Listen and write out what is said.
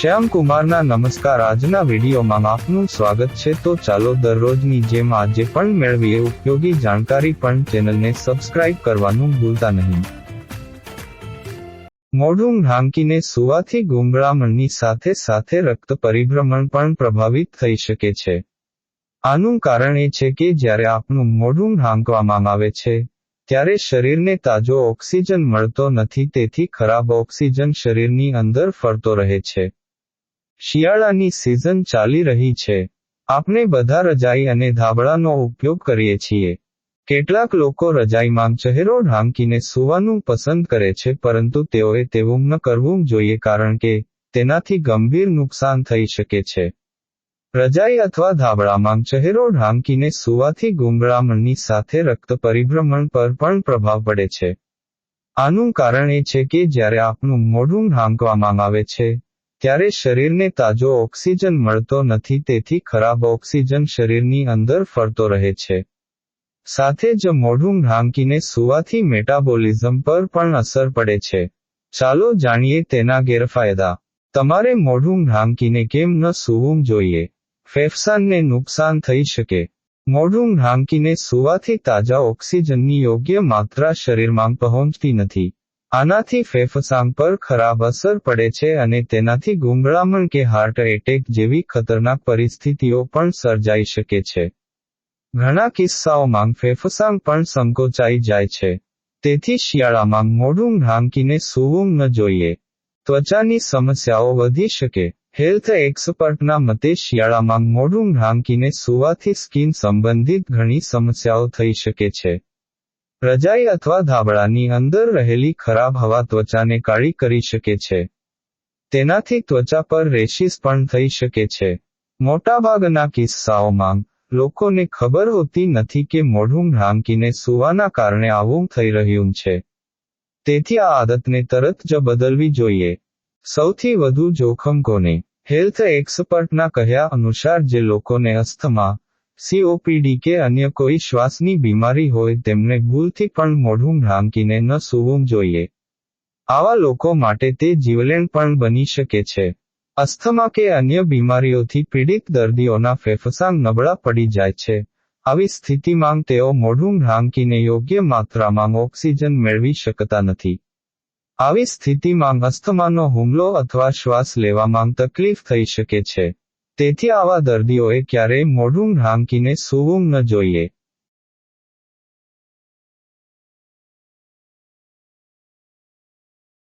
શ્યામ કુમારના નમસ્કાર. આજના વિડીયોમાં આપનું સ્વાગત છે. તો ચાલો દરરોજની જેમ આજે પણ મેળવીએ ઉપયોગી જાણકારી પણ ચેનલને સબસ્ક્રાઇબ કરવાનું ભૂલતા નહીં. મોઢું ઢાંકીને સુવાથી ગુંગળામણની સાથે સાથે રક્ત પરિભ્રમણ પણ પ્રભાવિત થઈ શકે છે. આનું કારણ એ છે કે જ્યારે આપનું મોઢું ઢાંકવામાં આવે છે, ત્યારે શરીરને તાજો ઓક્સિજન મળતો નથી. તેથી ખરાબ ઓક્સિજન શરીરની અંદર ફરતો રહે છે. શિયાળાની સિઝન ચાલી રહી છે. આપણે બધા રજાઈ અને ધાબળાનો ઉપયોગ કરીએ છીએ. કેટલાક લોકો રજાઈમાં ચહેરો ઢાંકીને સૂવાનું પસંદ કરે છે, પરંતુ તેઓએ તેવું ન કરવું જોઈએ કારણ કે તેનાથી ગંભીર નુકસાન થઈ શકે છે. રજાઈ અથવા ધાબળામાં ચહેરો ઢાંકીને સુવાથી ગુંગળામણની સાથે રક્ત પરિભ્રમણ પર પણ પ્રભાવ પડે છે. આનું કારણ એ છે કે જ્યારે આપણું મોઢું ઢાંકવામાં આવે છે ત્યારે શરીરને તાજો ઓક્સિજન મળતો નથી, તેથી ખરાબ ઓક્સિજન શરીરની અંદર ફરતો રહે છે. સાથે જ મોઢું ઢાંકીને સુવાથી મેટાબોલિઝમ પર પણ અસર પડે છે. ચાલો જાણીએ તેના ગેરફાયદા. તમારે મોઢું ઢાંકીને કેમ ન સૂવું જોઈએ? ફેફસાનને નુકસાન થઈ શકે. મોઢું ઢાંકીને સૂવાથી તાજા ઓક્સિજનની યોગ્ય માત્રા શરીરમાં પહોંચતી નથી. આનાથી ફેફસાંગ પર ખરાબ અસર પડે છે અને તેનાથી ગુંભળામણ કે હાર્ટ એટેક જેવી ખતરનાક પરિસ્થિતિઓ પણ સર્જાઈ શકે છે. ઘણા કિસ્સાઓમાં ફેફસાંગ પણ સંકોચાઈ જાય છે. તેથી શિયાળામાં મોઢું ઢાંકીને સૂવું ન જોઈએ. ત્વચાની સમસ્યાઓ વધી શકે. હેલ્થ એક્સપર્ટના મતે શિયાળામાં મોઢું ઢાંકીને સૂવાથી સ્કિન સંબંધિત ઘણી સમસ્યાઓ થઈ શકે છે. રજાઈ અથવા ધાબળાની અંદર રહેલી ખરાબ હવા ત્વચાને કાળી કરી શકે છે. તેનાથી ત્વચા પર રેશિસ પણ થઈ શકે છે. મોટાભાગના કિસ્સાઓમાં, લોકોને ખબર હોતી નથી કે મોઢું ઢાંકીને સૂવાના કારણે આવું થઈ રહ્યું છે. તેથી આ આદતને તરત જ બદલવી જોઈએ. સૌથી વધુ જોખમ કોને? હેલ્થ એક્સપર્ટના કહ્યા અનુસાર જે લોકોને અસ્થમા સીઓપીડી કે અન્ય કોઈ શ્વાસની બીમારી હોય તેમને ભૂલથી પણ મોઢું ઢાંકીને ન સૂવું જોઈએ. આવા લોકો માટે તે જીવલેણ પણ બની શકે છે. અસ્થમા કે અન્ય બીમારીઓથી પીડિત દર્દીઓના ફેફસાં નબળા પડી જાય છે. આવી સ્થિતિમાં તેઓ મોઢું ઢાંકીને યોગ્ય માત્રામાં ઓક્સિજન મેળવી શકતા નથી. આવી સ્થિતિમાં અસ્થમાનો હુમલો અથવા શ્વાસ લેવામાં તકલીફ થઈ શકે છે. તેથી આવા દર્દીઓએ ક્યારેય મોઢું ઢાંકીને સૂવું ન જોઈએ.